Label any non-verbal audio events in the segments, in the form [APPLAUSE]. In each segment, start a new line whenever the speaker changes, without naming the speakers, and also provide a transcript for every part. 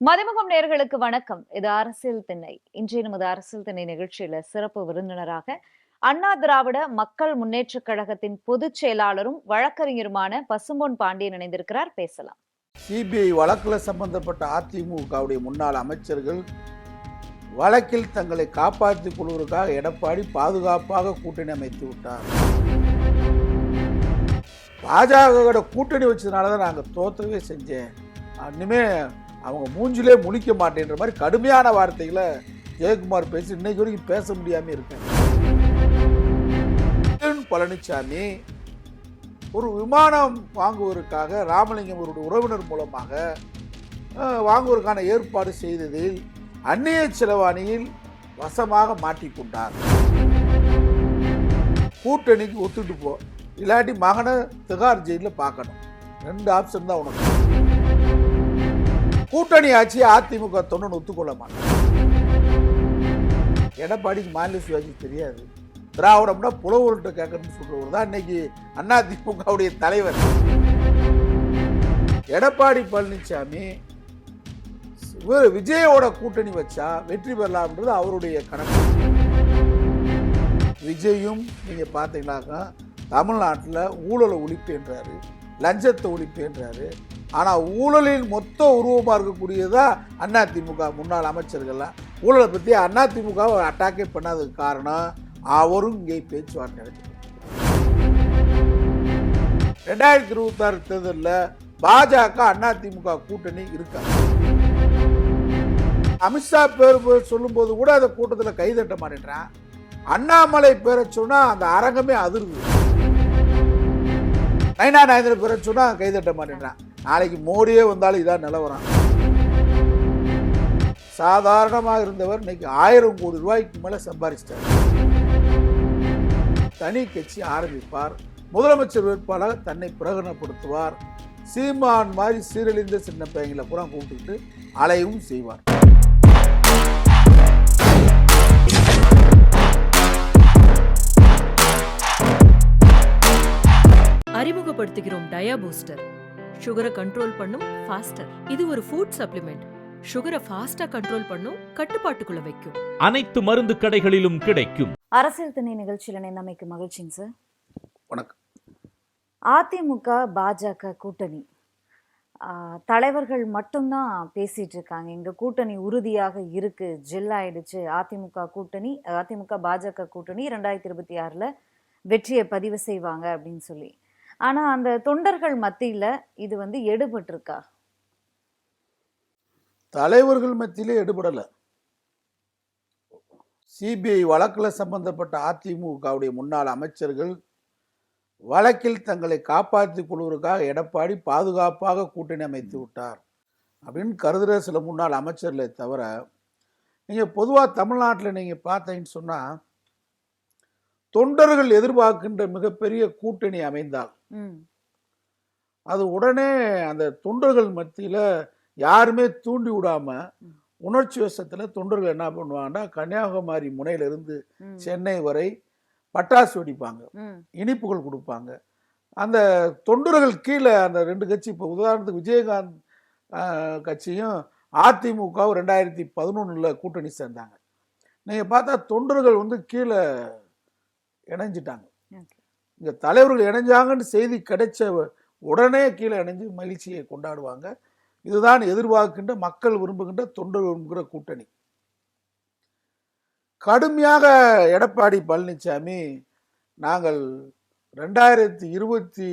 மதிமுகம் நேர்களுக்கு வணக்கம். இது அரசியல் திண்ணை. இன்றைய நமது அரசியல் திண்ணை நிகழ்ச்சியில சிறப்பு விருந்தினராக அண்ணா திராவிட மக்கள் முன்னேற்ற கழகத்தின் பொதுச் செயலாளரும் வழக்கறிஞருமான பசும்பொன் பாண்டியன் இணைந்திருக்கிறார். பேசலாம்.
சிபிஐ வழக்கில் சம்பந்தப்பட்ட அதிமுகவுடைய முன்னாள் அமைச்சர்கள் வழக்கில் தங்களை காப்பாற்றிக் கொள்வதற்காக எடப்பாடி பாதுகாப்பாக கூட்டணி அமைத்து விட்டார். பாஜகவோட கூட்டணி வச்சதுனால தான் நாங்கள் தோற்றவே செஞ்சேன். இனிமேல் அவங்க மூஞ்சிலே முழிக்க மாட்டேன்ற மாதிரி கடுமையான வார்த்தைகளை ஜெயக்குமார் பேசி இன்னைக்கு வரைக்கும் பேச முடியாமல் இருக்கேன். பழனிசாமி ஒரு விமானம் வாங்குவதற்காக ராமலிங்கம் அவருடைய உறவினர் மூலமாக வாங்குவதற்கான ஏற்பாடு செய்ததில் அந்நிய செலவாணியில் வசமாக மாட்டிக்கொண்டார் கூட்டணிக்கு ஒத்துட்டு போ இல்லாட்டி மகனை திகார் ஜெயிலில் பார்க்கணும். ரெண்டு ஆப்ஷன் தான் உனக்கு. கூட்டணி ஆட்சி அதிமுக தொண்ணூறு ஒத்துக்கொள்ள மாட்டேன் எடப்பாடிக்கு மாநில சுயாட்சி தெரியாது. திராவிடம்னா புலவர்கிட்ட கேட்கணும்னு சொல்றவர் தான் இன்னைக்கு அதிமுகவுடைய தலைவர். எடப்பாடி பழனிசாமி இவர் விஜயோட கூட்டணி வச்சா வெற்றி பெறலாம்ன்றது அவருடைய கணக்கு. விஜயும் நீங்க பார்த்தீங்கன்னாக்கா தமிழ்நாட்டில் ஊழலை என்றார் லஞ்சத்தை ஒழிப்பேன்றாரு. ஆனால் ஊழலின் மொத்த உருவமாக இருக்கக்கூடியதா அதிமுக முன்னாள் அமைச்சர்கள்லாம். ஊழலை பற்றி அதிமுக அட்டாக்கே பண்ணாததுக்கு காரணம் அவரும் இங்கே பேச்சுவார்த்தை நடத்தி ரெண்டாயிரத்தி இருபத்தாறு தேர்தலில் பாஜக அதிமுக கூட்டணி இருக்காது அமித்ஷா பேர் சொல்லும்போது கூட அந்த கூட்டத்தில் கைதட்ட மாட்டேன்றான். அண்ணாமலை பேரை சொன்னால் அந்த அரங்கமே அதிருது. நைனா நாயந்திர பேரை சொன்னால் கைதட்ட மாட்டேன்றான். நாளைக்கு மோடியே வந்தாலும் இதான் நிலவரம். சாதாரணமாக இருந்தவர் இன்னைக்கு ஆயிரம் கோடி ரூபாய்க்கு மேலே சம்பாதிச்சிட்டார் தனி கட்சி ஆரம்பிப்பார். முதலமைச்சர் வேட்பாளர் தன்னை பிரகடனப்படுத்துவார். சீமான் மாதிரி சீரழிந்த சின்ன பையங்களை பூரா கூப்பிட்டுக்கிட்டு அலையும் செய்வார்.
அறிமுகப்படுத்துகிறோம் டயா பூஸ்டர். சுகரை கண்ட்ரோல் பண்ணும் ஃபாஸ்டர் இது ஒரு ஃபுட் சப்ளிமெண்ட் சுகரை ஃபாஸ்டா கண்ட்ரோல் பண்ணும் கட்டுப்பாட்டுக்குள்ள வைக்கும்.
அனைத்து மருந்து கடைகளிலும் கிடைக்கும்.
அரசியல் திண்ணை நிகழ்ச்சியில் இணைந்தமைக்கு மகிழ்ச்சிங்க சார்.
வணக்கம்.
அதிமுக பாஜக கூட்டணி. ஆஹ், தலைவர்கள் மட்டும்தான் பேசிட்டு இருக்காங்க. எங்க கூட்டணி உறுதியாக இருக்கு. ஜெல் ஆயிடுச்சு. அதிமுக கூட்டணி அதிமுக பாஜக கூட்டணி ரெண்டாயிரத்தி இருபத்தி ஆறுல வெற்றியை பதிவு செய்வாங்க அப்படின்னு சொல்லி. ஆனால் அந்த தொண்டர்கள் மத்தியில் இது வந்து எடுபட்டிருக்கா?
தலைவர்கள் மத்தியிலே எடுபடலை. சிபிஐ வழக்கில் சம்பந்தப்பட்ட அதிமுகவுடைய முன்னாள் அமைச்சர்கள் வழக்கில் தங்களை காப்பாற்றிக் கொள்வதற்காக எடப்பாடி பாதுகாப்பாக கூட்டணி அமைத்து விட்டார் அப்படின்னு கருதுகிற சில முன்னாள் அமைச்சர்களை தவிர நீங்கள் பொதுவாக தமிழ்நாட்டில் நீங்கள் பார்த்தீங்கன்னு சொன்னால் தொண்டர்கள் எதிர்பார்க்கின்ற மிகப்பெரிய கூட்டணி அமைந்தால் அது உடனே அந்த தொண்டர்கள் மத்தியில் யாருமே தூண்டி விடாம உணர்ச்சி வசத்தில் தொண்டர்கள் என்ன பண்ணுவாங்கன்னா கன்னியாகுமரி முனையிலிருந்து சென்னை வரை பட்டாசு வெடிப்பாங்க. இனிப்புகள் கொடுப்பாங்க. அந்த தொண்டர்கள் கீழே அந்த ரெண்டு கட்சி இப்போ உதாரணத்துக்கு விஜயகாந்த் கட்சியும் அதிமுகவும் ரெண்டாயிரத்தி பதினொன்றில் கூட்டணி சேர்ந்தாங்க. நீங்கள் பார்த்தா தொண்டர்கள் வந்து கீழே இணைஞ்சிட்டாங்க. இங்க தலைவர்கள் இணைஞ்சாங்கன்னு செய்தி கிடைச்ச உடனே கீழே இணைஞ்சு மகிழ்ச்சியை கொண்டாடுவாங்க. இதுதான் எதிர்பார்க்கின்ற மக்கள் விரும்புகின்ற தொண்டர் விரும்புகிற கூட்டணி. கடுமையாக எடப்பாடி பழனிசாமி நாங்கள் ரெண்டாயிரத்தி இருபத்தி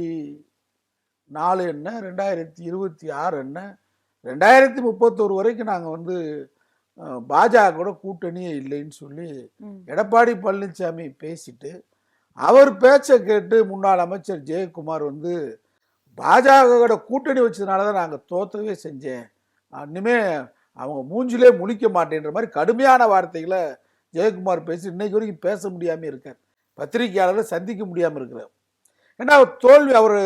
நாலு என்ன ரெண்டாயிரத்தி இருபத்தி ஆறு என்ன ரெண்டாயிரத்தி முப்பத்தோரு வரைக்கும் நாங்கள் வந்து பாஜகவோட கூட்டணியே இல்லைன்னு சொல்லி எடப்பாடி பழனிசாமி பேசிட்டு அவர் பேச்சை கேட்டு முன்னாள் அமைச்சர் ஜெயக்குமார் வந்து பாஜகவோட கூட்டணி வச்சதுனால தான் நாங்கள் தோற்றவே செஞ்சேன். இன்னுமே அவங்க மூஞ்சிலே முழிக்க மாட்டேன்ற மாதிரி கடுமையான வார்த்தைகளை ஜெயக்குமார் பேசி இன்னைக்கு வரைக்கும் பேச முடியாமல் இருக்கார். பத்திரிகையாளரை சந்திக்க முடியாமல் இருக்கிறார். ஏன்னா அவர் தோல்வி அவர்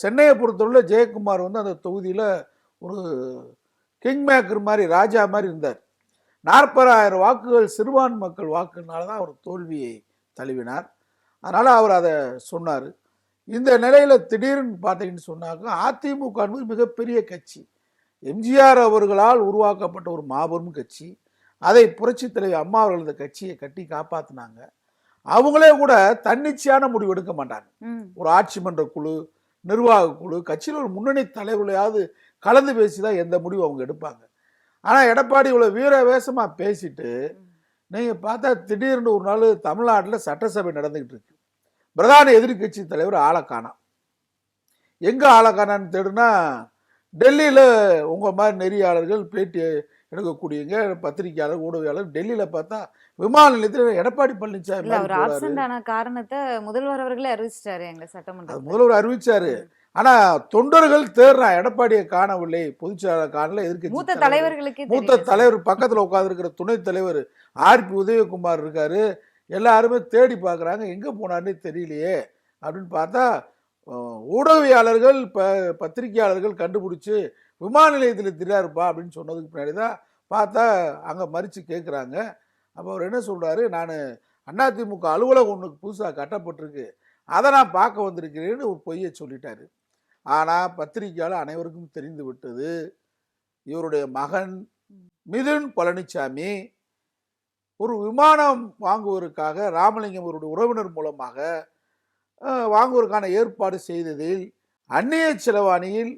சென்னையை பொறுத்தவரை ஜெயக்குமார் வந்து அந்த தொகுதியில் ஒரு கிங் மேக்கர் மாதிரி ராஜா மாதிரி இருந்தார். நாற்பதாயிரம் வாக்குகள் சிறுபான்மை மக்கள் வாக்குனால தான் அவர் தோல்வியை தழுவினார். அதனால் அவர் அதை சொன்னார். இந்த நிலையில் திடீர்னு பார்த்தீங்கன்னு சொன்னாக்க அதிமுக என்பது மிகப்பெரிய கட்சி. எம்ஜிஆர் அவர்களால் உருவாக்கப்பட்ட ஒரு மாபெரும் கட்சி. அதை புரட்சி தலைவர் அம்மா அவர்கள் இந்த கட்சியை கட்டி காப்பாத்தினாங்க. அவங்களே கூட தன்னிச்சையான முடிவு எடுக்க மாட்டாங்க. ஒரு ஆட்சி மன்ற குழு நிர்வாக குழு கட்சியில் ஒரு முன்னணி தலைவர்களையாவது கலந்து பேசி தான் எந்த முடிவு அவங்க எடுப்பாங்க. ஆனால் எடப்பாடி இவ்வளோ வீர வேஷமாக பேசிட்டு நீங்கள் பார்த்தா திடீர்னு ஒரு நாள் தமிழ்நாட்டில் சட்டசபை நடந்துக்கிட்டு இருக்கு. பிரதான எதிர்க்கட்சி தலைவர் ஆளை காணோம். எங்கே ஆளை காணான்னு தேடுனா டெல்லியில் உங்கள் மாதிரி நெறியாளர்கள் பேட்டி எடுக்கக்கூடியங்க பத்திரிகையாளர் ஊடகவியாளர் டெல்லியில் பார்த்தா விமான நிலையத்தில் எடப்பாடி பழனிசாமி
காரணத்தை முதல்வர் அவர்களே அறிவிச்சிட்டாரு எங்க
அது
சட்டமன்றத்தில்
முதல்வர் அறிவிச்சாரு. ஆனா தொண்டர்கள் தேடுறான் எடப்பாடியை காணவில்லை பொதுச்செயலாளர் காணல எதிர்க்கட்சி
மூத்த
தலைவர்.
தலைவர்களுக்கே
மூத்த. தலைவர் பக்கத்துல உட்கார்ந்திருக்கிற துணைத் தலைவர் ஆர்பி உதயகுமார் இருக்காரு. எல்லாருமே தேடி பார்க்கறாங்க எங்க போனார்னே தெரியலையே அப்படின்னு பார்த்தா ஊடகவியாளர்கள் ப பத்திரிகையாளர்கள் கண்டுபிடிச்சு விமான நிலையத்தில் திரியாருப்பா அப்படின்னு சொன்னதுக்கு பின்னாடி தான் பார்த்தா அங்கே மறித்து கேட்குறாங்க. அப்போ அவர் என்ன சொல்றாரு நான் அதிமுக அலுவலகம் ஒன்று புதுசாக கட்டப்பட்டிருக்கு. அதை நான் பார்க்க வந்திருக்கிறேன்னு ஒரு பொய்யை சொல்லிட்டாரு. ஆனால் பத்திரிகையாளர் அனைவருக்கும் தெரிந்து விட்டது. இவருடைய மகன் மிதுன் பழனிசாமி ஒரு விமானம் வாங்குவதற்காக ராமலிங்கம் அவருடைய உறவினர் மூலமாக வாங்குவதற்கான ஏற்பாடு செய்ததில் அந்நிய செலவாணியில்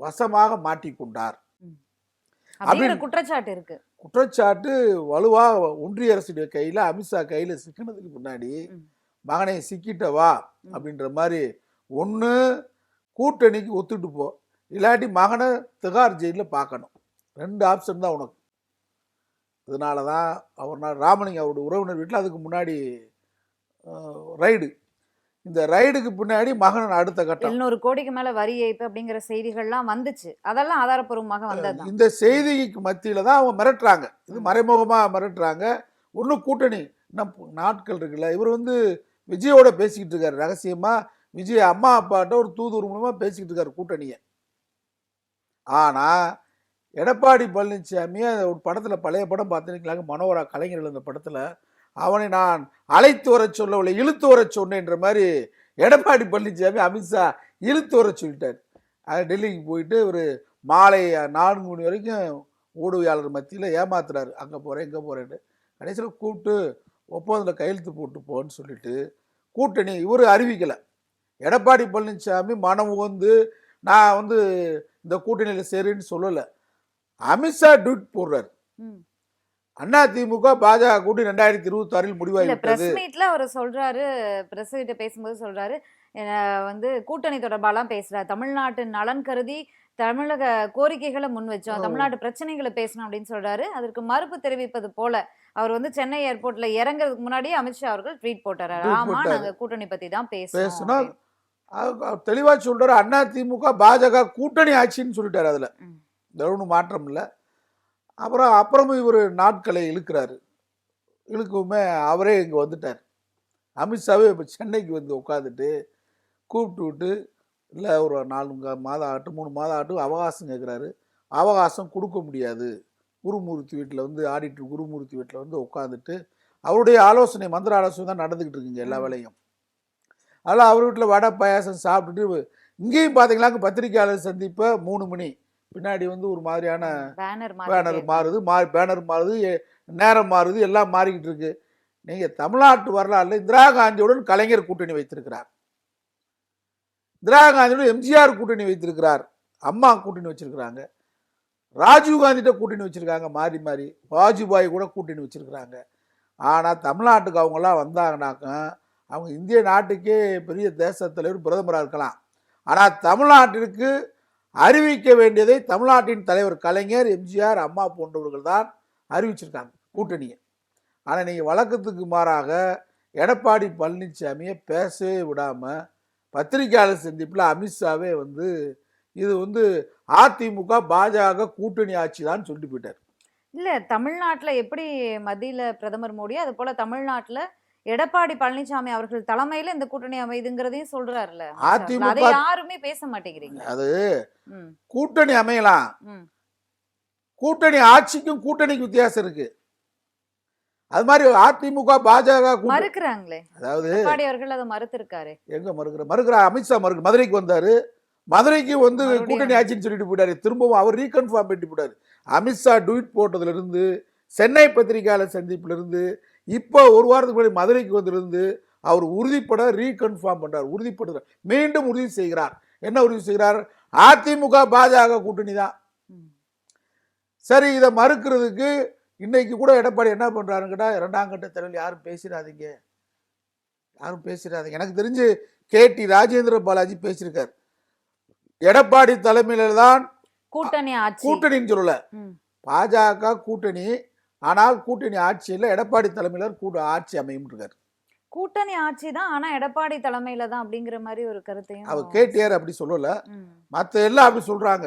வசமாக மாட்டிக்கொண்டார்
குற்றச்சாட்டு இருக்கு.
குற்றச்சாட்டு வலுவா ஒன்றிய அரசுடைய கையில் அமித்ஷா கையில் சிக்கினதுக்கு முன்னாடி. மகனை சிக்கிட்டவா
ம்.
அப்படின்ற மாதிரி ஒன்று கூட்டணிக்கு ஒத்துட்டு போ. இல்லாட்டி மகனை திகார் ஜெயிலில் பார்க்கணும் ரெண்டு ஆப்ஷன் தான் உனக்கு. இதனால தான் அவர் நான் ராமலிங்கம் அவருடைய உறவினர் வீட்டில் அதுக்கு முன்னாடி ரைடு. இந்த ரைடுக்கு பின்னாடி மகன் அடுத்த கட்டம்.
எழுநூறு கோடிக்கு மேல வரி ஏய்ப்பு அப்படிங்கிற செய்திகள்லாம் வந்துச்சு. அதெல்லாம் ஆதாரப்பூர்வமாக வந்ததுதான்
இந்த செய்திக்கு மத்தியில தான் அவங்க மிரட்டுறாங்க. இது மறைமுகமா மிரட்டுறாங்க. ஒன்றும் கூட்டணி. இன்னும் நாட்கள் இருக்குல்ல. இவர் வந்து விஜயோட பேசிக்கிட்டு இருக்காரு. ரகசியமா விஜய் அம்மா அப்பாட்ட ஒரு தூதுவர் மூலமா பேசிக்கிட்டு இருக்காரு கூட்டணியை. ஆனா எடப்பாடி பழனிசாமி ஒரு படத்தில் பழைய படம் பார்த்துருக்கீங்களா மனோகரா கலைஞர் அந்த படத்தில். அவனை நான் அழைத்து வர சொல்லவில்லை இழுத்து வர சொன்னேன்ற மாதிரி எடப்பாடி பழனிசாமி அமித்ஷா இழுத்து வர சொல்லிட்டார். அது டெல்லிக்கு போயிட்டு ஒரு மாலை நான்கு மணி வரைக்கும் ஊடகவியாளர் மத்தியில் ஏமாத்துறாரு. அங்கே போகிறேன் இங்கே போகிறேன்னு கடைசியில் கூப்பிட்டு ஒப்பந்தத்தில் கையெழுத்து போட்டு போன்னு சொல்லிட்டு கூட்டணி இவர் அறிவிக்கலை. எடப்பாடி பழனிசாமி மனம் உகந்து நான் வந்து இந்த கூட்டணியில் சேருன்னு சொல்லலை. அமித்ஷா ட்வீட் போடுறாரு. அண்ணா திமுக பாஜக கூட்டணி ரெண்டாயிரத்தி இருபத்தி ஆறில் முடிவாகிவிட்டது
பிரஸ் மீட்ல அவர் சொல்றாரு பிரஸ் கிட்ட பேசும்போது சொல்றாரு வந்து கூட்டணி தொடர்பாலாம் பேசுறாரு. தமிழ்நாட்டு நலன் கருதி தமிழக கோரிக்கைகளை முன் வச்சோம். தமிழ்நாட்டு பிரச்சனைகளை பேசணும் அப்படின்னு சொல்றாரு. அதற்கு மறுப்பு தெரிவிப்பது போல அவர் வந்து சென்னை ஏர்போர்ட்ல இறங்குறதுக்கு முன்னாடியே அமித்ஷா அவர்கள் ட்வீட் போட்டாரு. ஆமா. நாங்க கூட்டணி பத்தி தான் பேசணும்
தெளிவாக சொல்றாரு அண்ணா திமுக பாஜக கூட்டணி ஆட்சின்னு சொல்லிட்டாரு அதில். ஒன்றும் மாற்றம் இல்லை. அப்புறம் அப்புறமும் இவர் நாட்களை இழுக்கிறாரு. இழுக்கவுமே அவரே இங்கே வந்துட்டார். அமித்ஷாவே இப்போ சென்னைக்கு வந்து உட்காந்துட்டு கூப்பிட்டு விட்டு இல்லை ஒரு நாலு மாதம் ஆகட்டும் மூணு மாதம் ஆகட்டும் அவகாசம் கேட்குறாரு. அவகாசம் கொடுக்க முடியாது. குருமூர்த்தி வீட்டில் வந்து ஆடிட்டர் குருமூர்த்தி வீட்டில் வந்து உட்காந்துட்டு அவருடைய ஆலோசனை மந்திர ஆலோசனை தான் நடந்துக்கிட்டு இருக்குங்க எல்லா. வேலையும். அதெல்லாம் அவர் வீட்டில் வடை பாயாசம் சாப்பிட்டுட்டு இங்கேயும் பார்த்தீங்களாங்க பத்திரிகையாளர் சந்திப்பை மூணு மணி. பின்னாடி வந்து ஒரு மாதிரியான
பேனர்
பேனர் மாறுது மாறி பேனர் மாறுது நேரம் மாறுது எல்லாம் மாறிக்கிட்டு இருக்கு. நீங்கள் தமிழ்நாட்டு வரலாறுல இந்திரா காந்தியுடன் கலைஞர் கூட்டணி வைத்திருக்கிறார். இந்திரா காந்தியுடன் எம்ஜிஆர் கூட்டணி வைத்திருக்கிறார். அம்மா கூட்டணி வச்சிருக்கிறாங்க. ராஜீவ் காந்திட்ட கூட்டணி வச்சிருக்காங்க மாறி மாறி. வாஜ்பாய் கூட கூட்டணி வச்சிருக்கிறாங்க. ஆனால் தமிழ்நாட்டுக்கு அவங்கெல்லாம் வந்தாங்கனாக்க அவங்க இந்திய நாட்டுக்கே பெரிய தேச தலைவர் பிரதமராக இருக்கலாம். ஆனால் தமிழ்நாட்டிற்கு அறிவிக்க வேண்டியதை தமிழ்நாட்டின் தலைவர் கலைஞர் எம்ஜிஆர் அம்மா போன்றவர்கள் தான் அறிவிச்சிருக்காங்க கூட்டணியை. ஆனால் நீங்கள் வழக்கத்துக்கு மாறாக எடப்பாடி பழனிசாமியை பேசவே விடாமல் பத்திரிகையாளர் சந்திப்பில் அமித்ஷாவே வந்து இது வந்து அதிமுக பாஜக கூட்டணி ஆட்சி தான் சொல்லிட்டு போயிட்டார்.
இல்லை தமிழ்நாட்டில் எப்படி மத்தியில் பிரதமர் மோடி அது போல் தமிழ்நாட்டில் எடப்பாடி பழனிசாமி அவர்கள் தலைமையில இந்த கூட்டணி அமைதுங்கிறதையும் சொல்றாருல்ல.
அதிமுக
அதை யாருமே பேச மாட்டேங்கிறீங்க.
அது கூட்டணி அமையலாம். கூட்டணி ஆட்சிக்கும் கூட்டணிக்கு வித்தியாசம் இருக்கு. அது மாதிரி அதிமுக பாஜக
மறுக்கிறாங்களே.
அதாவது
எடப்பாடி அவர்கள் அதை மறுத்திருக்காரு.
எங்க மறுக்கிற மறுக்கிற அமித்ஷா மறுக்க மதுரைக்கு வந்தாரு. மதுரைக்கு வந்து கூட்டணி ஆட்சின்னு சொல்லிட்டு போயிட்டாரு. திரும்பவும் அவர் ரீகன்ஃபார்ம் பண்ணிட்டு போயிட்டாரு. அமித்ஷா ட்வீட் போட்டதுல இருந்து சென்னை பத்திரிகையாளர் சந்திப்புல இருந்து இப்போ ஒரு வாரத்துக்கு முன்னாடி மதுரைக்கு வந்திருந்து அவர் உறுதிப்பட ரீகன்ஃபார்ம் பண்றார் உறுதிப்படுறார் மீண்டும் உறுதி செய்கிறார். என்ன உறுதி செய்கிறார்? அதிமுக பாஜக கூட்டணி தான். சரி இதை மறுக்கிறதுக்கு இன்னைக்கு கூட எடப்பாடி என்ன பண்றாருன்னு கேட்டா இரண்டாம் கட்ட தலைவர் யாரும் பேசிடாதீங்க. யாரும் பேசிடாதீங்க. எனக்கு தெரிஞ்சு கே டி ராஜேந்திர பாலாஜி பேசியிருக்கார். எடப்பாடி தலைமையில தான்
கூட்டணி
கூட்டணின்னு சொல்லல. பாஜக கூட்டணி ஆனால் கூட்டணி ஆட்சியில் எடப்பாடி தலைமையில கூட்ட ஆட்சி அமையும் இருக்காரு
கூட்டணி ஆட்சி தான் ஆனா எடப்பாடி தலைமையில தான் அப்படிங்கிற மாதிரி ஒரு கருத்தையும்
அவர் கேடிஆர் அப்படி சொல்லல. மற்ற எல்லாம் அப்படி சொல்றாங்க.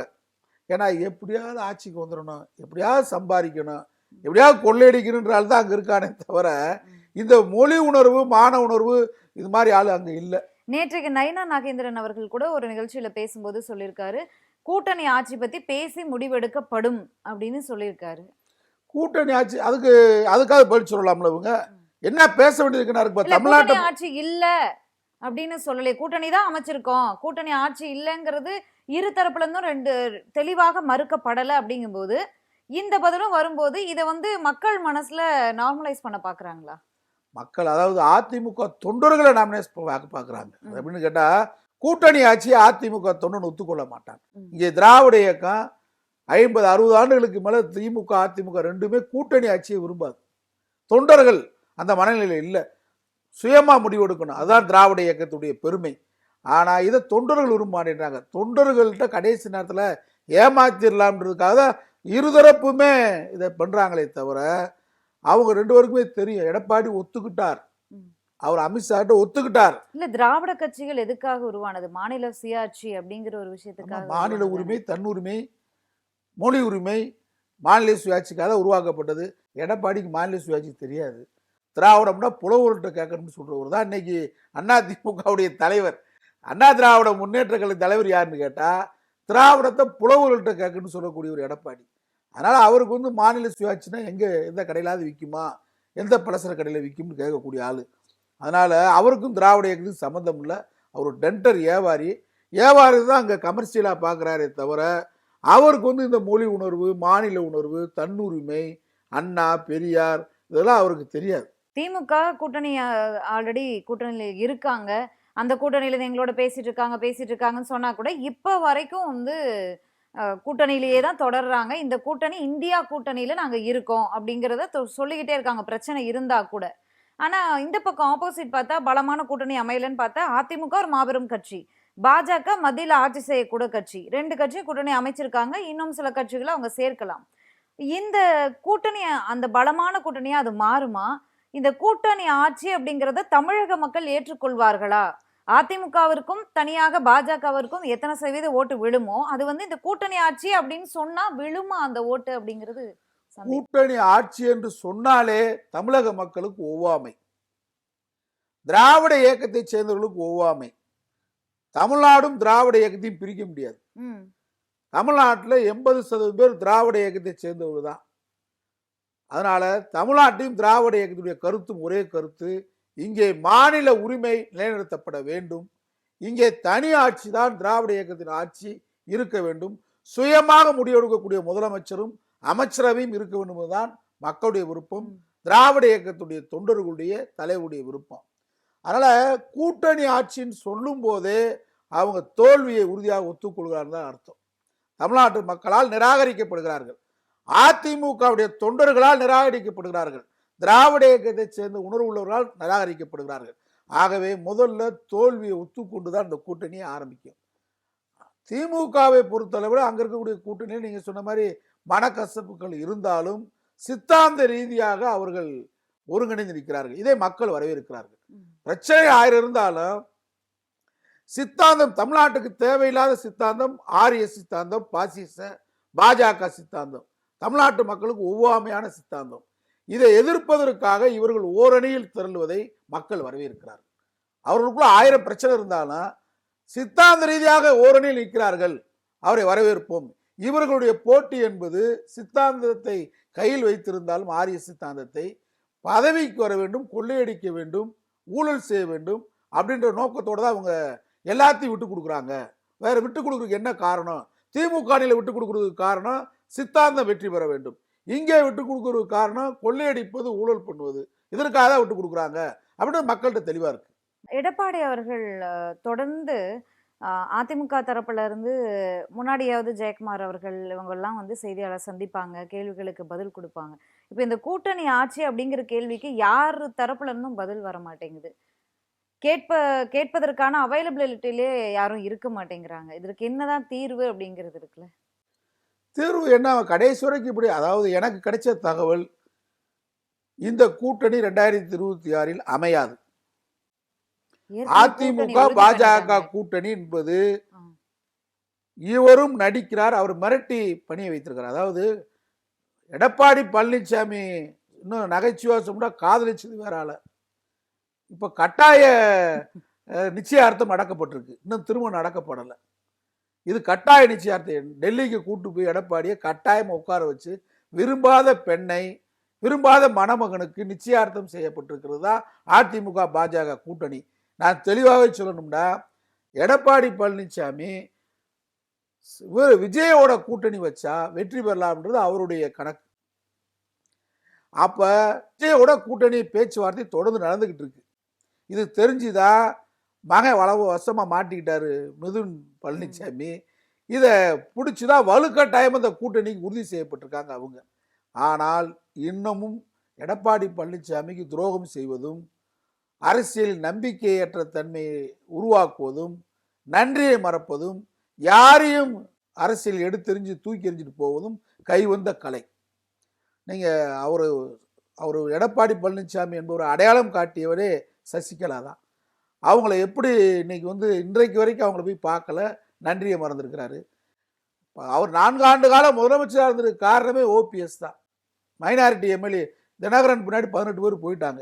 ஏன்னா எப்படியாவது ஆட்சிக்கு வந்துடணும் எப்படியாவது சம்பாதிக்கணும் எப்படியாவது கொள்ளையடிக்கணுன்றால் தான் அங்க இருக்கானே தவிர இந்த மொழி உணர்வு மான உணர்வு இது மாதிரி ஆள் அங்க இல்லை.
நேற்றைக்கு நைனா நாகேந்திரன் அவர்கள் கூட ஒரு நிகழ்ச்சியில பேசும்போது சொல்லியிருக்காரு கூட்டணி ஆட்சி பத்தி பேசி முடிவெடுக்கப்படும் அப்படின்னு சொல்லியிருக்காரு.
கூட்டணி ஆட்சி அதுக்கு அதுக்காக பதில் சொல்லலாம்ல இவங்க? என்ன பேச வேண்டியதுக்குன்னா இருக்கு தமிழ்நாட்டை
ஆட்சி இல்ல அப்படின்னு சொல்லலையே கூட்டணி தான் அமைச்சிருக்கோம். கூட்டணி ஆட்சி இல்லைங்கிறது இரு தரப்புல இருந்தும் ரெண்டு தெளிவாக மறுக்கப்படல அப்படிங்கும்போது இந்த பதிலும் வரும்போது இதை வந்து மக்கள் மனசுல நார்மலைஸ் பண்ண பாக்குறாங்களா?
மக்கள் அதாவது அதிமுக தொண்டர்களை நாமினேட் பார்க்குறாங்க
ம்.
அப்படின்னு கேட்டா கூட்டணி ஆட்சி அதிமுக தொண்டன் ஒத்துக்கொள்ள மாட்டாங்க. இங்கே திராவிட இயக்கம் ஐம்பது அறுபது ஆண்டுகளுக்கு மேல திமுக அதிமுக ரெண்டுமே கூட்டணி ஆட்சியை விரும்பாது. தொண்டர்கள் அந்த மனநிலையில் இல்லை. சுயமா முடிவெடுக்கணும் அதுதான் திராவிட இயக்கத்துடைய பெருமை. ஆனா இதை தொண்டர்கள் விரும்ப மாட்டேன்றாங்க தொண்டர்கள்ட்ட கடைசி நேரத்துல ஏமாத்திடலாம்ன்றதுக்காக தான் இருதரப்புமே இதை பண்றாங்களே தவிர அவங்க ரெண்டு பேருக்குமே தெரியும். எடப்பாடி ஒத்துக்கிட்டார். அவர் அமித்ஷாட்ட ஒத்துக்கிட்டார்.
இல்ல திராவிட கட்சிகள் எதுக்காக உருவானது? மாநில சுயாட்சி அப்படிங்கிற ஒரு விஷயத்துக்காக
மாநில உரிமை தன்னுரிமை மொழி உரிமை மாநில சுயாட்சிக்காக உருவாக்கப்பட்டது. எடப்பாடிக்கு மாநில சுயாட்சி தெரியாது. திராவிடம்னா புலவர்கிட்ட கேட்கணும்னு சொல்கிறவர் தான் இன்னைக்கு அண்ணா திமுகவுடைய தலைவர். அண்ணா திராவிட முன்னேற்ற கழக தலைவர் யாருன்னு கேட்டால் திராவிடத்தை புலவர்கள்ட்ட கேட்கணும்னு சொல்லக்கூடிய ஒரு எடப்பாடி. அதனால் அவருக்கு வந்து மாநில சுயாட்சினா எங்கே எந்த கடையிலாவது விற்குமா எந்த பலசர கடையில் விற்கும்னு கேட்கக்கூடிய ஆள். அதனால் அவருக்கும் திராவிட இயக்கத்துக்கும் சம்மந்தம் இல்லை. அவர் டென்டர் ஏவாரி ஏவாரி. தான் அங்கே கமர்ஷியலாக பார்க்குறாரே தவிர அவருக்கு வந்து இந்த மொழி உணர்வு மாநில உணர்வு தன்னுரிமை அண்ணா பெரியார் இதெல்லாம் அவருக்கு தெரியாது.
திமுக கூட்டணி ஆல்ரெடி கூட்டணியில் இருக்காங்க. அந்த கூட்டணியில இருந்து எங்களோட பேசிட்டு இருக்காங்க பேசிட்டு இருக்காங்கன்னு சொன்னா கூட இப்போ வரைக்கும் வந்து கூட்டணியிலேயே தான் தொடர்றாங்க. இந்த கூட்டணி இந்தியா கூட்டணியில நாங்க இருக்கோம் அப்படிங்கிறத தொ- சொல்லிக்கிட்டே இருக்காங்க. பிரச்சனை இருந்தா கூட. ஆனா இந்த பக்கம் ஆப்போசிட் பார்த்தா பலமான கூட்டணி அமையலன்னு பார்த்தா அதிமுக ஒரு மாபெரும் கட்சி. பாஜக மத்தியில் ஆட்சி செய்யக்கூட கட்சி. ரெண்டு கட்சியும் கூட்டணி அமைச்சிருக்காங்க. இன்னும் சில கட்சிகளை அவங்க சேர்க்கலாம். இந்த கூட்டணி அந்த பலமான கூட்டணியாக அது மாறுமா? இந்த கூட்டணி ஆட்சி அப்படிங்கிறத தமிழக மக்கள் ஏற்றுக்கொள்வார்களா? அதிமுகவிற்கும் தனியாக பாஜகவிற்கும் எத்தனை சதவீத ஓட்டு விழுமோ அது வந்து இந்த கூட்டணி ஆட்சி அப்படின்னு சொன்னா விழுமா அந்த ஓட்டு அப்படிங்கிறது
கூட்டணி ஆட்சி என்று சொன்னாலே தமிழக மக்களுக்கு ஒவ்வாமை. திராவிட இயக்கத்தை சேர்ந்தவர்களுக்கு ஒவ்வாமை. தமிழ்நாடும் திராவிட இயக்கத்தையும் பிரிக்க முடியாது. தமிழ்நாட்டில் எண்பது சதவீதம் பேர் திராவிட இயக்கத்தை சேர்ந்தவர்கள் தான். அதனால தமிழ்நாட்டையும் திராவிட இயக்கத்துடைய கருத்தும் ஒரே கருத்து. இங்கே மாநில உரிமை நிலைநிறுத்தப்பட வேண்டும். இங்கே தனி ஆட்சி தான் திராவிட இயக்கத்தின் ஆட்சி இருக்க வேண்டும். சுயமாக முடிவெடுக்கக்கூடிய முதலமைச்சரும் அமைச்சரவையும் இருக்க வேண்டும் என்பதுதான் மக்களுடைய விருப்பம். திராவிட இயக்கத்துடைய தொண்டர்களுடைய தலைவருடைய விருப்பம். அதனால் கூட்டணி ஆட்சின்னு சொல்லும்போது அவங்க தோல்வியை உறுதியாக ஒத்துக்கொள்கிறார்கள் தான் அர்த்தம். தமிழ்நாட்டு மக்களால் நிராகரிக்கப்படுகிறார்கள். அதிமுகவுடைய தொண்டர்களால் நிராகரிக்கப்படுகிறார்கள். திராவிட இயக்கத்தைச் சேர்ந்த உணர்வு உள்ளவர்களால் நிராகரிக்கப்படுகிறார்கள். ஆகவே முதல்ல தோல்வியை ஒத்துக்கொண்டு தான் இந்த கூட்டணியை ஆரம்பிக்கும். திமுகவை பொறுத்தளவில் அங்கே இருக்கக்கூடிய கூட்டணியில் நீங்கள் சொன்ன மாதிரி மனக்கசப்புகள் இருந்தாலும் சித்தாந்த ரீதியாக அவர்கள் ஒருங்கிணைந்து நிற்கிறார்கள். இதை மக்கள் வரவேற்கிறார்கள். பிரச்சனை ஆயிரம் இருந்தாலும் சித்தாந்தம் தமிழ்நாட்டுக்கு தேவையில்லாத சித்தாந்தம் ஆரிய சித்தாந்தம் பாசிச பாஜக சித்தாந்தம். தமிழ்நாட்டு மக்களுக்கு ஒவ்வாமையான சித்தாந்தம். இதை எதிர்ப்பதற்காக இவர்கள் ஓரணியில் திரளுவதை மக்கள் வரவேற்கிறார்கள். அவர்களுக்குள்ள ஆயிரம் பிரச்சனை இருந்தாலும் சித்தாந்த ரீதியாக ஓரணியில் நிற்கிறார்கள். அவரை வரவேற்போம். இவர்களுடைய போட்டி என்பது சித்தாந்தத்தை கையில் வைத்திருந்தாலும் ஆரிய சித்தாந்தத்தை பதவிக்கு வர வேண்டும் கொள்ளையடிக்க வேண்டும் ஊழல் செய்ய வேண்டும் அப்படின்ற நோக்கத்தோடு தான் அவங்க எல்லாத்தையும் விட்டு கொடுக்குறாங்க. வேறு விட்டு கொடுக்குறதுக்கு என்ன காரணம்? திமுக அணியில் விட்டு கொடுக்குறதுக்கு காரணம் சித்தாந்தம் வெற்றி பெற வேண்டும். இங்கே விட்டு கொடுக்குறதுக்கு காரணம் கொள்ளையடிப்பது ஊழல் பண்ணுவது. இதற்காக தான் விட்டு கொடுக்குறாங்க அப்படின்னு மக்கள்கிட்ட தெளிவாக இருக்குது
எடப்பாடி அவர்கள் தொடர்ந்து அதிமுக தரப்புல இருந்து முன்னாடியாவது ஜெயக்குமார் அவர்கள் இவங்கெல்லாம் வந்து செய்தியாளர் சந்திப்பாங்க கேள்விகளுக்கு பதில் கொடுப்பாங்க. இப்போ இந்த கூட்டணி ஆட்சி அப்படிங்கிற கேள்விக்கு யார் தரப்புல இருந்தும் பதில் வர மாட்டேங்குது. கேட்ப கேட்பதற்கான அவைலபிலிட்டிலே யாரும் இருக்க மாட்டேங்கிறாங்க. இதற்கு என்னதான் தீர்வு அப்படிங்கிறது இருக்குல்ல?
தீர்வு என்ன? கடைசி வரைக்கும் இப்படி அதாவது எனக்கு கிடைச்ச தகவல் இந்த கூட்டணி ரெண்டாயிரத்தி இருபத்தி ஆறில் அமையாது. அதிமுக பாஜக. கூட்டணி என்பது. இவரும் நடிக்கிறார் அவர் மிரட்டி பணிய வைத்திருக்கிறார். அதாவது எடப்பாடி பழனிசாமி இன்னும் நகைச்சுவா சொன்னா காதலிச்சது வேற ஆள. இப்போ கட்டாய நிச்சயார்த்தம் அடக்கப்பட்டிருக்கு இன்னும் திருமணம் நடக்கப்படலை. இது கட்டாய நிச்சயார்த்தம். டெல்லிக்கு கூட்டு போய் எடப்பாடியை கட்டாயம் உட்கார வச்சு விரும்பாத பெண்ணை விரும்பாத மணமகனுக்கு நிச்சயார்த்தம் செய்யப்பட்டிருக்கிறது தான் அதிமுக பாஜக கூட்டணி. நான் தெளிவாகவே சொல்லணும்னா எடப்பாடி பழனிசாமி விஜயோட கூட்டணி வச்சா வெற்றி பெறலாம்ன்றது அவருடைய கணக்கு. அப்ப விஜயோட கூட்டணி பேச்சுவார்த்தை தொடர்ந்து நடந்துகிட்டு இருக்கு. இது தெரிஞ்சுதான் மகன் வளவு வசமாக மாட்டிக்கிட்டாரு மிதுன் பழனிசாமி இதை பிடிச்சுதான் வலுக்கட்டாயம் அந்த கூட்டணிக்கு உறுதி செய்யப்பட்டிருக்காங்க அவங்க. ஆனால் இன்னமும் எடப்பாடி பழனிசாமிக்கு துரோகம் செய்வதும் அரசியல் நம்பிக்கையற்ற தன்மையை உருவாக்குவதும் நன்றியை மறப்பதும் யாரையும் அரசியல் எடுத்தெறிஞ்சு தூக்கி எறிஞ்சிட்டு போவதும் கைவந்த கலை. நீங்கள் அவர் அவர் எடப்பாடி பழனிசாமி என்பவர் அடையாளம் காட்டியவரே சசிகலா தான். அவங்கள எப்படி இன்னைக்கு வந்து இன்றைக்கு வரைக்கும் அவங்கள போய் பார்க்கல நன்றியை மறந்துருக்கிறாரு. அவர் நான்கு ஆண்டு காலம் முதலமைச்சராக இருந்தது காரணமே ஓபிஎஸ் தான். மைனாரிட்டி எம்எல்ஏ தினகரன் பின்னாடி பதினெட்டு பேர் போயிட்டாங்க.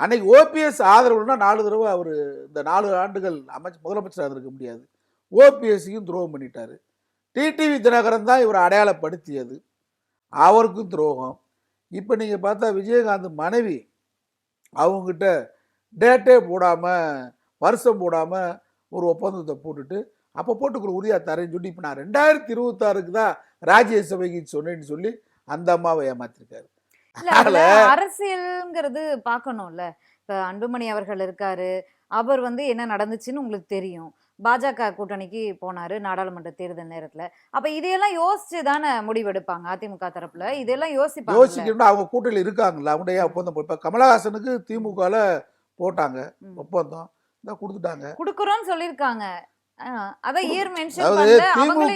அன்னைக்கு ஓபிஎஸ் ஆதரவுனா நாலு தடவை அவர் இந்த நாலு ஆண்டுகள் அமைச்சு முதலமைச்சராக இருந்திருக்க முடியாது. ஓபிஎஸ்சியும் துரோகம் பண்ணிட்டாரு. டிடிவி தினகரன் தான் இவரை அடையாளப்படுத்தியது. அவருக்கும் துரோகம். இப்போ நீங்கள் பார்த்தா விஜயகாந்த் மனைவி அவங்ககிட்ட டேட்டே போடாமல் வருஷம் போடாமல் ஒரு ஒப்பந்தத்தை போட்டுட்டு அப்போ போட்டுக்கிற உறுதியாக தரேன்னு சொல்லி இப்போ நான் ரெண்டாயிரத்தி இருபத்தாறுக்கு தான் ராஜ்யசபைக்கு சொன்னேன்னு சொல்லி அந்த அம்மாவை ஏமாத்திருக்காரு.
அரசியல்ங்கிறது பார்க்கணும்ல. இப்ப அன்புமணி அவர்கள் இருக்காரு. அவர் வந்து என்ன நடந்துச்சுன்னு உங்களுக்கு தெரியும். பாஜக கூட்டணிக்கு போனாரு நாடாளுமன்ற தேர்தல் நேரத்துல. அப்ப இதையெல்லாம் யோசிச்சு தானே முடிவெடுப்பாங்க அதிமுக தரப்புல? இதெல்லாம் யோசிப்பாங்க
யோசிக்கணும்னா அவங்க கூட்டணியில் இருக்காங்கல்ல அவங்க ஏன் ஒப்பந்தம் இப்போ கமலஹாசனுக்கு திமுகவில் போட்டாங்க. ஒப்பந்தம் இந்த கொடுத்துட்டாங்க.
குடுக்குறோம்னு சொல்லிருக்காங்க ஆஹ் அதான் இயர் மென்ஷன் பண்ணல? அவங்களே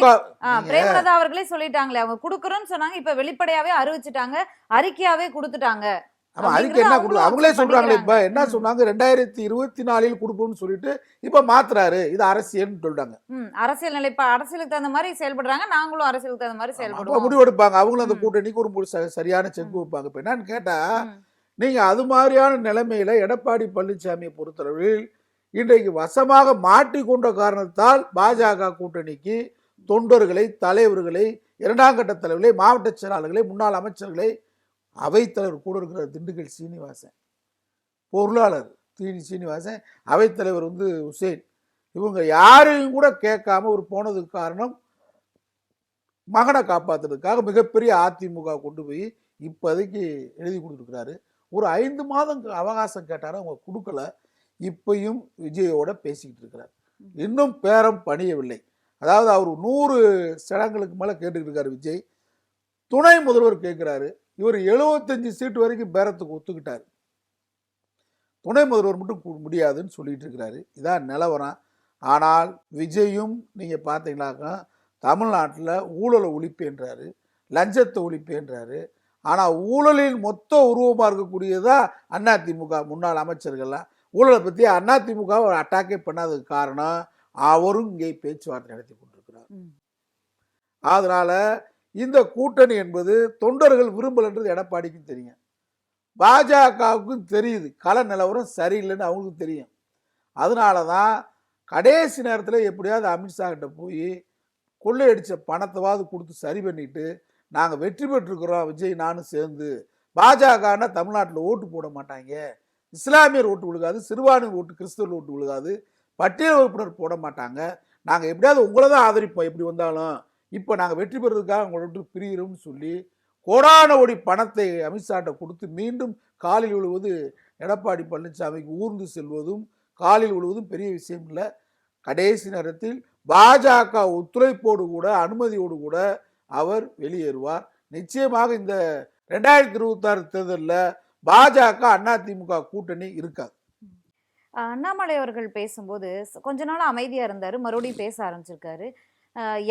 பிரேமலதா அவர்களே சொல்லிட்டாங்களே அவங்க குடுக்குறோம்னு சொன்னாங்க இப்ப வெளிப்படையாவே அறிவிச்சிட்டாங்க அறிக்கையாவே கொடுத்துட்டாங்க.
ஆமா
அப்படிங்கிறத
என்ன கொடுக்கும் அவங்களே சொல்றாங்களே இப்ப. என்ன. சொன்னாங்க ரெண்டாயிரத்தி இருபத்தி நாலில் கொடுப்போம்னு சொல்லிட்டு இப்ப மாத்துறாரு இது அரசியல்னு சொல்லிட்டாங்க
ம் அரசியல் நிலைப்பா அரசியலுக்கு தகுந்த மாதிரி செயல்படுறாங்க நாங்களும் அரசியலுக்கு தகுந்த மாதிரி
அப்ப
செயல்படுவோம்
முடிவெடுப்பாங்க அவங்களும் அந்த. கூட்டணிக்கு ஒரு சரியான செக் வைப்பாங்க இப்ப என்னன்னு கேட்டா. நீங்க அது மாதிரியான நிலைமையில எடப்பாடி பழனிசாமியை பொறுத்தளவில் இன்றைக்கு வசமாக மாட்டிக்கொண்ட காரணத்தால் பாஜக கூட்டணிக்கு தொண்டர்களை தலைவர்களை இரண்டாம் கட்ட தலைவர்களை மாவட்ட செயலாளர்களை முன்னாள் அமைச்சர்களை அவைத்தலைவர் கூட இருக்கிற திண்டுக்கல் சீனிவாசன். பொருளாளர் தீனி சீனிவாசன் அவைத்தலைவர் வந்து உசேன். இவங்க யாரையும் கூட கேட்காம ஒரு போனதுக்கு காரணம் மகனை காப்பாத்துறதுக்காக மிகப்பெரிய அதிமுக கொண்டு போய் இப்போதைக்கு எழுதி கொடுத்துருக்கிறாரு. ஒரு ஐந்து மாதம் அவகாசம் கேட்டாரு அவங்க கொடுக்கல. இப்பையும் விஜயோட பேசிக்கிட்டு இருக்கிறார். இன்னும் பேரம் பணியவில்லை. அதாவது அவர் நூறு சடங்களுக்கு மேலே கேட்டுக்கிட்டு இருக்காரு விஜய். துணை முதல்வர் கேட்குறாரு. இவர் எழுபத்தஞ்சு சீட்டு வரைக்கும் பேரத்துக்கு ஒத்துக்கிட்டாரு. துணை முதல்வர் மட்டும் முடியாதுன்னு சொல்லிட்டு இருக்கிறாரு. இதான் நிலவரம். ஆனால் விஜயும் நீங்கள் பார்த்தீங்கன்னாக்கா தமிழ்நாட்டில் ஊழலை ஒழிப்பேன்றாரு லஞ்சத்தை ஒழிப்பேன்றாரு. ஆனால் ஊழலின் மொத்த உருவமாக இருக்கக்கூடியதா அதிமுக முன்னாள் அமைச்சர்கள்லாம். ஊழலை பற்றி அதிமுக அட்டாக்கே பண்ணாததுக்கு காரணம் அவரும் இங்கே பேச்சுவார்த்தை நடத்தி கொண்டிருக்கிறார். அதனால இந்த கூட்டணி என்பது தொண்டர்கள் விரும்பலன்றது எடப்பாடிக்கும் தெரியும். பாஜகவுக்கும் தெரியுது கள நிலவரம் சரியில்லைன்னு அவங்களுக்கும் தெரியும். அதனால தான் கடைசி நேரத்தில் எப்படியாவது அமித்ஷா கிட்ட போய் கொள்ளையடித்த பணத்தைவாது கொடுத்து சரி பண்ணிட்டு நாங்கள் வெற்றி பெற்றுக்கிறோம் விஜய் நானும் சேர்ந்து. பாஜகன்னா தமிழ்நாட்டில் ஓட்டு போட மாட்டாங்க. இஸ்லாமியர் ஓட்டு விழுகாது சிறுபான்மையர் ஓட்டு கிறிஸ்தவர் ஓட்டு விழுகாது பட்டியல் வகுப்பினர் போட மாட்டாங்க. நாங்கள் எப்படியாவது உங்களை தான் ஆதரிப்போம் எப்படி வந்தாலும். இப்போ நாங்கள் வெற்றி பெறதுக்காக உங்களை விட்டு பிரிகிறோம்னு சொல்லி கோடான ஒடி பணத்தை அமித்ஷாட்ட கொடுத்து மீண்டும் காலில் விழுவது எடப்பாடி பழனிசாமிக்கு ஊர்ந்து செல்வதும் காலில் விழுவதும் பெரிய விஷயம் இல்லை. கடைசி நேரத்தில் பாஜக ஒத்துழைப்போடு கூட அனுமதியோடு கூட அவர் வெளியேறுவார். நிச்சயமாக இந்த ரெண்டாயிரத்தி இருபத்தாறு தேர்தலில் பாஜக அதிமுக கூட்டணி இருக்காது.
அண்ணாமலை அவர்கள் பேசும்போது கொஞ்ச நாள் அமைதியாக இருந்தார் மறுபடியும் பேச ஆரம்பிச்சிருக்காரு.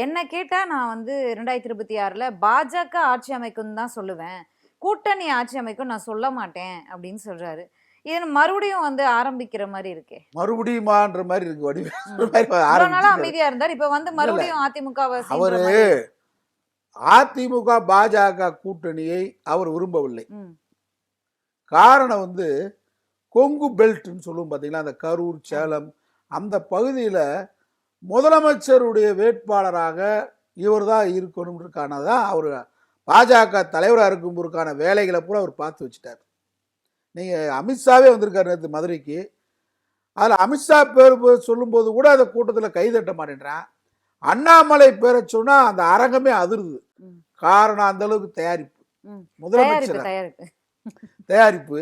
என்ன கேட்டா நான் வந்து ரெண்டாயிரத்தி இருபத்தி ஆறுல பாஜக ஆட்சி அமைக்கும் தான் சொல்லுவேன். கூட்டணி ஆட்சி அமைக்கும் நான் சொல்ல மாட்டேன் அப்படின்னு சொல்றாரு. இது மறுபடியும் வந்து ஆரம்பிக்கிற மாதிரி இருக்கே.
மறுபடியுமான்ற மாதிரி இருக்கு வடிவேல்
நாளா. அமைதியா இருந்தார். இப்ப வந்து மறுபடியும் அதிமுகவை
அவரு. அதிமுக பாஜக கூட்டணியை அவர் விரும்பவில்லை. காரணம் வந்து கொங்கு பெல்ட்னு சொல்லுவோம் பார்த்தீங்களா அந்த கரூர் சேலம் அந்த பகுதியில் முதலமைச்சருடைய வேட்பாளராக இவர் தான் இருக்கணும்ன்றக்கான தான் அவர் பாஜக தலைவராக இருக்கும்போதுக்கான வேலைகளை பூரா அவர் பார்த்து வச்சுட்டார். நீங்கள் அமித்ஷாவே வந்திருக்காரு நேற்று மதுரைக்கு. அதில் அமித்ஷா பேர் சொல்லும்போது கூட அந்த கூட்டத்தில் கைதட்ட மாட்டேன்றான். அண்ணாமலை பேரை சொன்னால் அந்த அரங்கமே அதிருது. காரணம் அந்த அளவுக்கு தயாரிப்பு. முதலமைச்சர்?
தயாரிப்பு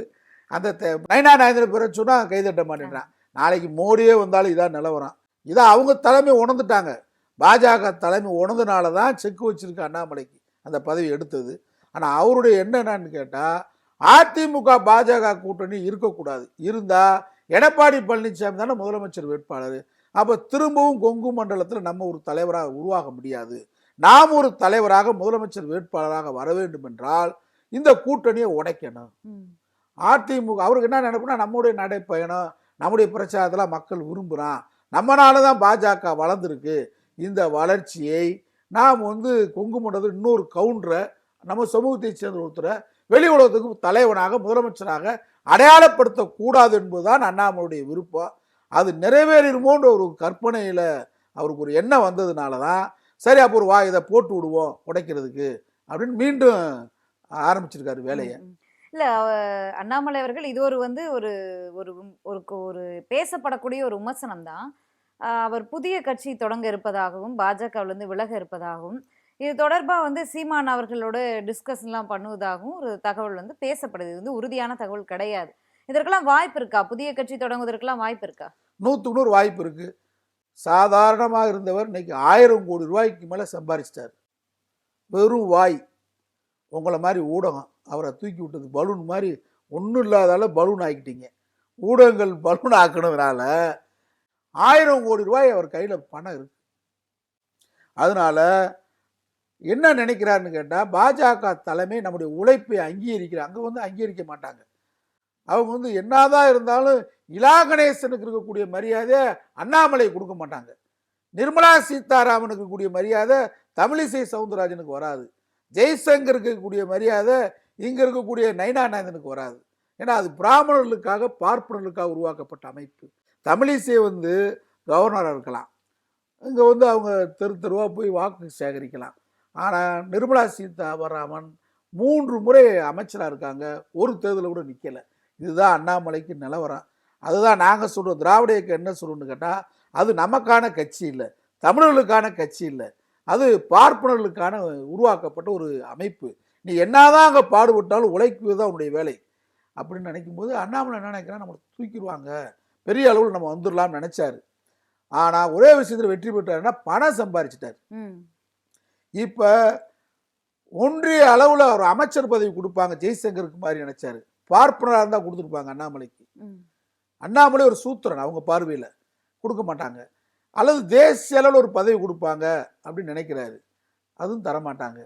அந்த நயனா நாயந்திர பேரை சொன்னா கைதட்ட மாட்டேன்றான். நாளைக்கு மோடியே வந்தாலும் இதான் நிலவரம். இதை அவங்க தலைமை உணர்ந்துட்டாங்க. பாஜக தலைமை உணர்ந்தனால தான் செக் வச்சிருக்க அண்ணாமலைக்கு அந்த பதவி எடுத்தது. ஆனால் அவருடைய எண்ணம் என்னன்னு கேட்டால் அதிமுக பாஜக கூட்டணி இருக்கக்கூடாது. இருந்தால் எடப்பாடி பழனிசாமி தானே முதலமைச்சர் வேட்பாளர். அப்போ திரும்பவும் கொங்கு மண்டலத்தில் நம்ம ஒரு தலைவராக உருவாக முடியாது. நாம் ஒரு தலைவராக முதலமைச்சர் வேட்பாளராக வர வேண்டும் என்றால் இந்த கூட்டணியை உடைக்கணும். அதிமுக அவருக்கு என்ன நினைப்புனா நம்முடைய நடைப்பயணம் நம்முடைய பிரச்சாரத்தில் மக்கள் விரும்புகிறான் நம்மளால தான் பாஜக வளர்ந்துருக்கு. இந்த வளர்ச்சியை நாம் வந்து கொங்கு இன்னொரு கவுண்டரை நம்ம சமூகத்தை சேர்ந்த ஒருத்தரை வெளி உலகத்துக்கு தலைவனாக முதலமைச்சராக அடையாளப்படுத்தக்கூடாது என்பதுதான் அண்ணாமலையுடைய விருப்பம். அது நிறைவேறிடுமோன்ற ஒரு கற்பனையில் அவருக்கு ஒரு எண்ணம் வந்ததுனால தான் சரி அப்போ ஒரு வா இதை போட்டு விடுவோம் உடைக்கிறதுக்கு அப்படின்னு மீண்டும் ஆரம்பிச்சிருக்காரு வேலையை.
இல்லை அவ- அண்ணாமலை அவர்கள் இது ஒரு வந்து ஒரு ஒரு ஒரு ஒரு பேசப்படக்கூடிய ஒரு விமர்சனம் தான் அவர் புதிய கட்சி தொடங்க இருப்பதாகவும் பாஜகவிலிருந்து விலக இருப்பதாகவும் இது தொடர்பாக வந்து சீமான் அவர்களோட டிஸ்கஷன்லாம் பண்ணுவதாகவும் ஒரு தகவல் வந்து பேசப்படுது. இது வந்து உறுதியான தகவல் கிடையாது. இதற்கெல்லாம் வாய்ப்பு இருக்கா? புதிய கட்சி தொடங்குவதற்கெல்லாம் வாய்ப்பு இருக்கா?
நூற்றுக்கு நூறு வாய்ப்பு இருக்குது சாதாரணமாக இருந்தவர் இன்னைக்கு ஆயிரம் கோடி ரூபாய்க்கு மேலே சம்பாரிச்சிட்டார். வெறும் வாய். உங்களை மாதிரி ஊடகம். அவரை தூக்கி விட்டது. பலூன் மாதிரி ஒன்றும் இல்லாதால பலூன் ஆக்கிட்டீங்க. ஊடகங்கள் [LAUGHS] பலூன் ஆக்கினதுனால ஆயிரம் கோடி ரூபாய் அவர் கையில் பணம் இருக்கு. அதனால் என்ன நினைக்கிறாருன்னு கேட்டால் பாஜக தலைமை நம்முடைய உழைப்பை அங்கீகரிக்கிறார் அங்கே வந்து அங்கீகரிக்க மாட்டாங்க. அவங்க வந்து என்னதான் இருந்தாலும் இலா கணேசனுக்கு இருக்கக்கூடிய மரியாதை அண்ணாமலை கொடுக்க மாட்டாங்க. நிர்மலா சீதாராமனுக்கு கூடிய மரியாதை தமிழிசை சவுந்தரராஜனுக்கு வராது. ஜெய்சங்கருக்கு இருக்கக்கூடிய மரியாதை இங்கே இருக்கக்கூடிய நைனா நாயந்தனுக்கு வராது. ஏன்னா அது பிராமணர்களுக்காக பார்ப்பனர்களுக்காக உருவாக்கப்பட்ட அமைப்பு. தமிழிசை வந்து கவர்னராக இருக்கலாம். இங்கே வந்து அவங்க தெரு தெருவாக போய் வாக்கு சேகரிக்கலாம். ஆனால் நிர்மலா சீதாராமன் மூன்று முறை அமைச்சராக இருக்காங்க. ஒரு தேர்தலில் கூட நிற்கலை இதுதான் அண்ணாமலைக்கு நிலவரம். அதுதான் நாங்கள் சொல்கிறோம் திராவிட இயக்கம் என்ன சொல்றோம்னு கேட்டால் அது நமக்கான கட்சி இல்லை. தமிழர்களுக்கான கட்சி இல்லை. அது பார்ப்பனர்களுக்கான உருவாக்கப்பட்ட ஒரு அமைப்பு. நீ என்னதான் அங்கே பாடுபட்டாலும் உழைக்குவது தான் உன்னுடைய வேலை. அப்படின்னு நினைக்கும்போது அண்ணாமலை என்ன நினைக்கிறான் நம்மளை தூக்கிடுவாங்க. பெரிய அளவில் நம்ம வந்துடலாம்னு நினச்சாரு. ஆனால் ஒரே விஷயத்தில் வெற்றி பெற்றாருன்னா பணம் சம்பாரிச்சிட்டார். இப்போ ஒன்றிய அளவில் ஒரு அமைச்சர் பதவி கொடுப்பாங்க ஜெய்சங்கருக்கு மாதிரி நினைச்சாரு. பார்ப்பனராக இருந்தால் கொடுத்துருப்பாங்க அண்ணாமலைக்கு. அண்ணாமலை ஒரு சூத்திரன் அவங்க பார்வையில். கொடுக்க மாட்டாங்க. அல்லது தேசிய அளவில் ஒரு பதவி கொடுப்பாங்க அப்படின்னு நினைக்கிறாரு. அதுவும் தரமாட்டாங்க.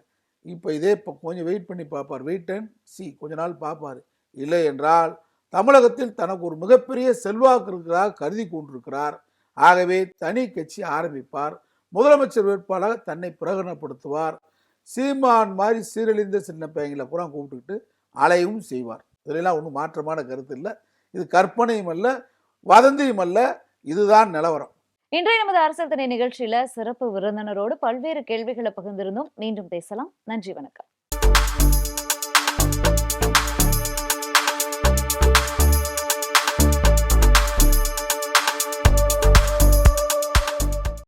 இப்போ இதே இப்போ கொஞ்சம் வெயிட் பண்ணி பார்ப்பார் வெயிட் அண்ட் சி கொஞ்ச நாள் பார்ப்பார் இல்லை என்றால் தமிழகத்தில் தனக்கு ஒரு மிகப்பெரிய செல்வாக்கு இருக்கிறதாக கருதி கொண்டிருக்கிறார். ஆகவே தனி கட்சி ஆரம்பிப்பார். முதலமைச்சர் வேட்பாளராக தன்னை பிரகடனப்படுத்துவார். சீமான் மாதிரி சீரழிந்த சின்ன பையங்களை கூட கூப்பிட்டுக்கிட்டு அலையும் செய்வார். இதிலெல்லாம் ஒன்றும் மாற்றமான கருத்து இல்லை. இது கற்பனையும் அல்ல வதந்தியும் அல்ல. இதுதான் நிலவரம்.
இன்றைய நமது அரசியல் திணை நிகழ்ச்சியில சிறப்பு விருந்தினரோடு பல்வேறு கேள்விகளை பகிர்ந்திருந்தோம். மீண்டும் பேசலாம். நன்றி வணக்கம்.